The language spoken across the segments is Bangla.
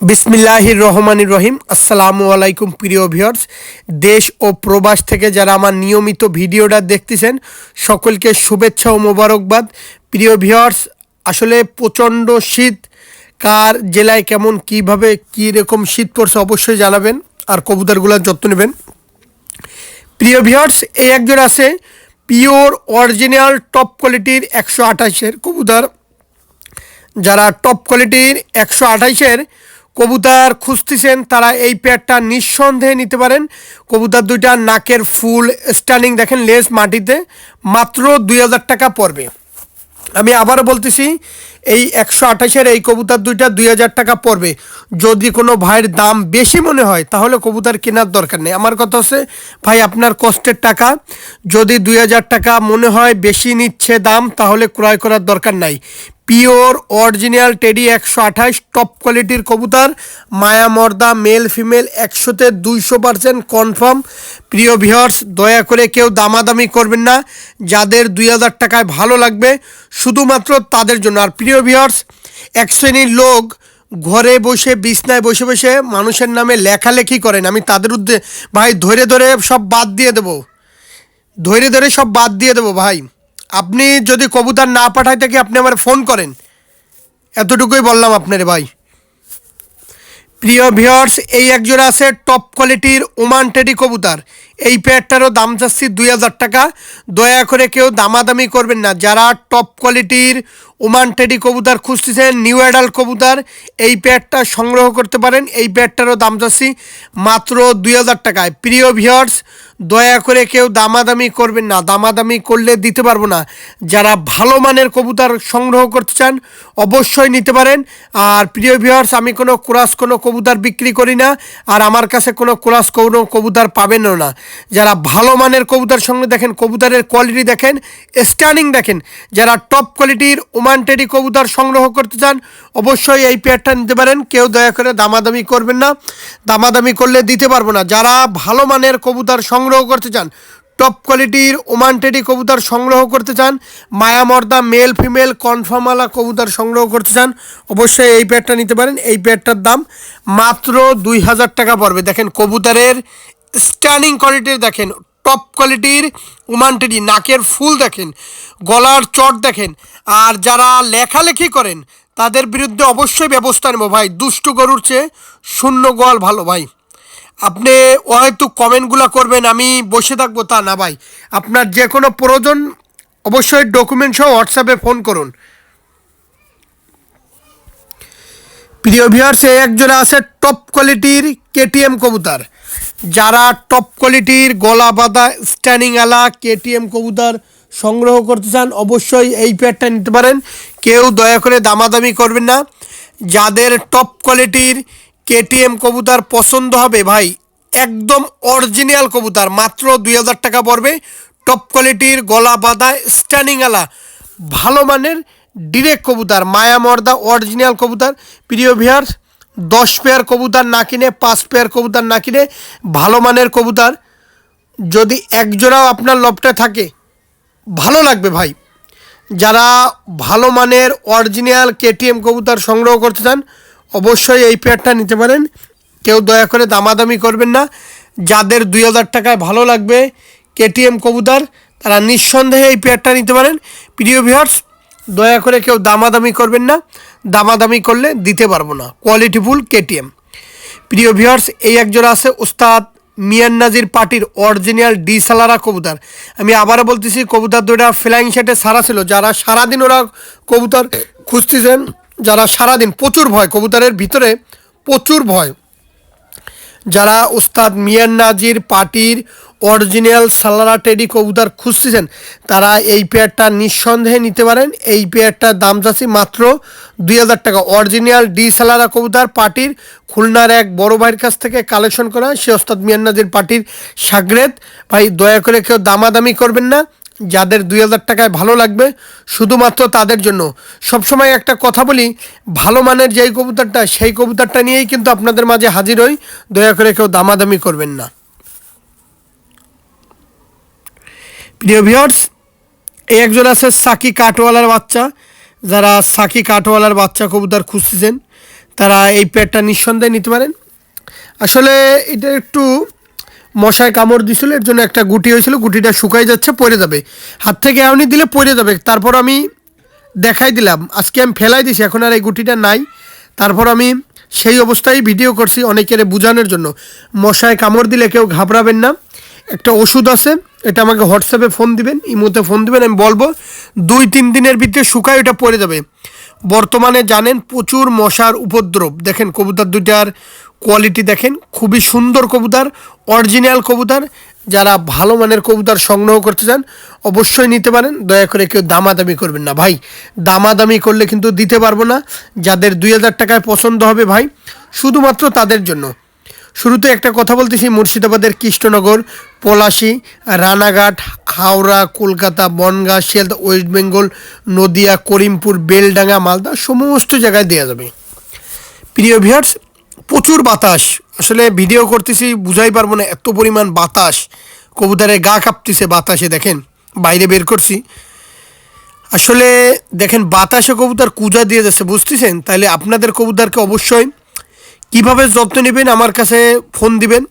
বিসমিল্লাহির রহমানির রহিম। আসসালামু আলাইকুম, প্রিয় ভিউয়ার্স দেশ ও প্রবাস থেকে যারা আমার নিয়মিত ভিডিওটা দেখতেছেন, সকলকে শুভেচ্ছা ও মোবারকবাদ। প্রিয় ভিউয়ার্স আসলে প্রচণ্ড শীত। কার জেলায় কেমন, কীভাবে, কী রকম শীত পড়ছে অবশ্যই জানাবেন, আর কবুতরগুলোর যত্ন নেবেন। প্রিয় ভিউয়ার্স এই একজন আছে, পিওর অরিজিনাল টপ কোয়ালিটির একশো আঠাশের কবুতর। যারা টপ কোয়ালিটির একশো আঠাইশের কবুতর খুঁজতেছেন, তারা এই পেয়ারটা নিঃসন্দেহে নিতে পারেন। কবুতর দুইটা নাকের ফুল স্টানিং দেখেন লেস মাটিতে, মাত্র দুই হাজার টাকা পড়বে। আমি আবারও বলতেছি এই একশো আঠাশের এই কবুতর দুইটা দুই হাজার টাকা পড়বে। যদি কোনো ভাইয়ের দাম বেশি মনে হয়, তাহলে কবুতর কেনার দরকার নেই। আমার কথা হচ্ছে, ভাই, আপনার কষ্টের টাকা। যদি দুই হাজার টাকা মনে হয় বেশি নিচ্ছে দাম, তাহলে ক্রয় করার দরকার নাই। পিওর, অরিজিনাল টেডি একশো আঠাশ, টপ কোয়ালিটির কবুতর। মায়া মর্দা, মেল ফিমেল, একশোতে দুইশো পার্সেন্ট কনফার্ম। প্রিয় ভিওর্স দয়া করে কেউ দামাদামি করবেন না। যাদের দুই হাজার টাকায় ভালো লাগবে, শুধুমাত্র তাদের জন্য। আর প্রিয় ভিওর্স এক শ্রেণির লোক ঘরে বসে, বিছনায় বসে বসে মানুষের নামে লেখালেখি করেন। আমি তাদের উদ্দে ভাই ধরে ধরে সব বাদ দিয়ে দেবো। ধরে ধরে সব বাদ দিয়ে দেবো, ভাই। আপনি যদি কবুতর না পাঠায় থাকি, আপনি আমার ফোন করেন। এতটুকুই বললাম আপনারে, ভাই। প্রিয় ভিওর্স এই একজোড়া আছে টপ কোয়ালিটির ওমান টেডি কবুতর। এই প্যাডটারও দাম চাচ্ছি দুই হাজার টাকা। দয়া করে কেউ দামাদামি করবেন না। যারা টপ কোয়ালিটির ওমান টেডি কবুতর খুঁজতেছেন নিউ অ্যাডাল কবুতর, এই প্যাডটা সংগ্রহ করতে পারেন। এই প্যাডটারও দাম চাচ্ছি মাত্র দুই হাজার টাকায়। প্রিয় ভিওর্স দয়া করে কেউ দামাদামি করবেন না, দামাদামি করলে দিতে পারব না। যারা ভালো মানের কবুতর সংগ্রহ করতে চান, অবশ্যই নিতে পারেন। আর প্রিয় ভিওর্স আমি কোনো ক্রাস কোনো কবুতর বিক্রি করি না, আর আমার কাছে কোনো ক্রাস কোনো কবুতর পাবেনও না। যারা ভালো মানের কবুতর সঙ্গে দেখেন কবুতরের কোয়ালিটি দেখেন স্ট্যান্ডিং দেখেন। যারা টপ কোয়ালিটির ওমান টেডি কবুতর সংগ্রহ করতে চান, অবশ্যই এই পেয়ারটা নিতে পারেন। কেউ দয়া করে দামাদামি করবেন না, দামাদামি করলে দিতে পারব না। যারা ভালো মানের কবুতর সংগ্রহ করতে চান। টপ কোয়ালিটির ওমান টেডি কবুতর সংগ্রহ করতে চান। মায়ামর্দা মেল ফিমেল কনফার্মালা কবুতর সংগ্রহ করতে চান। অবশ্যই এই পেয়ারটা নিতে পারেন। এই প্যাডটার দাম মাত্র দুই হাজার টাকা পড়বে। দেখেন কবুতরের স্ট্যানিং কোয়ালিটির দেখেন। টপ কোয়ালিটির ওমান টেডি নাকের ফুল দেখেন, গলার চট দেখেন। আর যারা লেখালেখি করেন, তাদের বিরুদ্ধে অবশ্যই ব্যবস্থা নেব। ভাই, দুষ্টু গরুর চেয়ে শূন্য গোয়াল ভালো, ভাই। আপনি হয়তো কমেন্টগুলো করবেন, আমি বসে থাকব। তা না ভাই, আপনার যে কোনো প্রয়োজন, অবশ্যই ডকুমেন্ট সহ হোয়াটসঅ্যাপে ফোন করুন। প্রিয় ভিউয়ার্স এই একজোড়া আছে টপ কোয়ালিটির কেটিএম কবুতর। যারা টপ কোয়ালিটির গলা বাঁধা স্ট্যান্ডিং আলা কেটিএম কবুতর সংগ্রহ করতে চান, অবশ্যই এই প্যাডটা নিতে পারেন। কেউ দয়া করে দামাদামি করবেন না। যাদের টপ কোয়ালিটির কেটিএম কবুতর পছন্দ হবে ভাই। একদম অরিজিনাল কবুতর, মাত্র দুই হাজার টাকা পড়বে। টপ কোয়ালিটির গলা বাঁধা স্ট্যান্ডিং আলা। ভালো মানের ডিরেক্ট কবুতর মায়া মর্দা অরিজিনাল কবুতর। প্রিয় ভিয়ার্স দশ পেয়ার কবুতর না কিনে, পাঁচ পেয়ার কবুতর না কিনে ভালো মানের কবুতর। যদি এক জোড়াও আপনার লপটে থাকে, ভালো লাগবে ভাই। যারা ভালো মানের অরিজিনাল কেটিএম কবুতর সংগ্রহ করতে চান অবশ্যই এই পেয়ারটা নিতে পারেন। কেউ দয়া করে দামাদামি করবেন না। যাদের দুই হাজার টাকায় ভালো লাগবে কেটিএম কবুতর, তারা নিঃসন্দেহে এই পেয়ারটা নিতে পারেন। প্রিয় ভিউয়ার্স দয়া করে কেউ দামাদামি করবেন না। দামাদামি করলে দিতে পারব না। কোয়ালিটিফুল কেটিএম। প্রিয় ভিউয়ার্স এই একজন আছে উস্তাদ মিয়ান নাজির পার্টির অরিজিনাল ডি সালারা কবুতর। আমি আবারও বলতেছি, কবুতর দুটা ফ্লাইং সেটে সারা ছিল। যারা সারাদিন ওরা কবুতর খুঁজতেছেন যারা সারাদিন প্রচুর ভয়, কবুতরের ভিতরে প্রচুর ভয়। যারা উস্তাদ মিয়ান নাজির, পার্টির অরিজিনাল সালারা টেডি কবুতর খুঁজতেছেন, তারা এই পেয়ারটা নিঃসন্দেহে নিতে পারেন। এই পেয়ারটার দাম যাচ্ছে মাত্র দুই হাজার টাকা। অরিজিনাল ডি সালারা কবুতর পার্টির খুলনার এক বড় ভাইয়ের কাছ থেকে কালেকশন করা সে ওস্তাদ মিয়ান নাজির পার্টির সাগরেদ। ভাই, দয়া করে কেউ দামাদামি করবেন না। যাদের দুই হাজার টাকায় ভালো লাগবে, শুধুমাত্র তাদের জন্য। সবসময় একটা কথা বলি, ভালো মানের যেই কবুতরটা, সেই কবুতরটা নিয়েই কিন্তু আপনাদের মাঝে হাজির হই। দয়া করে কেউ দামাদামি করবেন না। প্রিয় ভিউয়ার্স এই একজন আছে সাকি কাঠওয়ালার বাচ্চা। যারা সাকি কাঠওয়ালার বাচ্চা কবুতর খুঁজতেছেন, তারা এই পেয়ারটা নিঃসন্দেহে নিতে পারেন। আসলে এটা একটু মশায় কামড় দিছিল, এর জন্য একটা গুটি হয়েছিল, গুটিটা শুকাই যাচ্ছে, পড়ে যাবে। হাত থেকে এমনি দিলে পড়ে যাবে। তারপর আমি দেখাই দিলাম। আজকে আমি ফেলাই দিছি, এখন আর এই গুটিটা নাই। তারপর আমি সেই অবস্থায় ভিডিও করছি অনেকের বোঝানোর জন্য। মশায় কামড় দিলে কেউ ঘাবড়াবেন না। একটা ওষুধ আছে, এটা আমাকে হোয়াটসঅ্যাপে ফোন দিবেন, ইমোতে ফোন দিবেন, আমি বলব, দুই, তিন দিনের ভিতরে শুকায় ওটা পড়ে যাবে। বর্তমানে জানেন প্রচুর মশার উপদ্রব। দেখেন কবুতর দুইটার কোয়ালিটি দেখেন, খুবই সুন্দর কবুতর অরিজিনাল কবুতর। যারা ভালো মানের কবুতর সংগ্রহ করতে চান, অবশ্যই নিতে পারেন। দয়া করে কেউ দামাদামি করবেন না। ভাই, দামাদামি করলে কিন্তু দিতে পারব না। যাদের দুই হাজার টাকায় পছন্দ হবে ভাই, শুধুমাত্র তাদের জন্য। শুরুতে একটা কথা বলতেছি, মুর্শিদাবাদের কৃষ্ণনগর, পলাশি, রানাঘাট, হাওড়া, কলকাতা, বনগাঁ, শিয়ালদা, ওয়েস্ট বেঙ্গল, নদিয়া, করিমপুর, বেলডাঙ্গা, মালদা, সমস্ত জায়গায় দেওয়া যাবে। প্রিয় ভিউয়ার্স, প্রচুর বাতাস। আসলে ভিডিও করতেছি, বুঝাই পারব না, এত পরিমাণ বাতাস। কবুতরের গা কাঁপতেছে বাতাসে, দেখেন, বাইরে বের করছি। আসলে দেখেন, বাতাসে কবুতর কুজা দিয়ে যাচ্ছে, বুঝতেছেন? তাহলে আপনাদের কবুতরকে অবশ্যই কীভাবে যত্ন নেবেন? আমার কাছে ফোন দিবেন।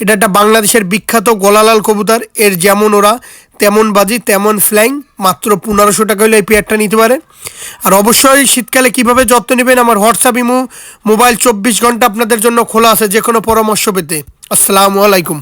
এটা একটা বাংলাদেশের বিখ্যাত গোলালাল কবুতর। এর যেমন ওরা তেমন বাজি, তেমন ফ্ল্যাং মাত্র পনেরোশো টাকা হলে এই পেয়ারটা নিতে পারে। আর অবশ্যই শীতকালে কীভাবে যত্ন নেবেন? আমার হোয়াটসঅ্যাপ, ইমো, মোবাইল চব্বিশ ঘণ্টা আপনাদের জন্য খোলা আছে যে কোনো পরামর্শ পেতে। আসসালামু আলাইকুম।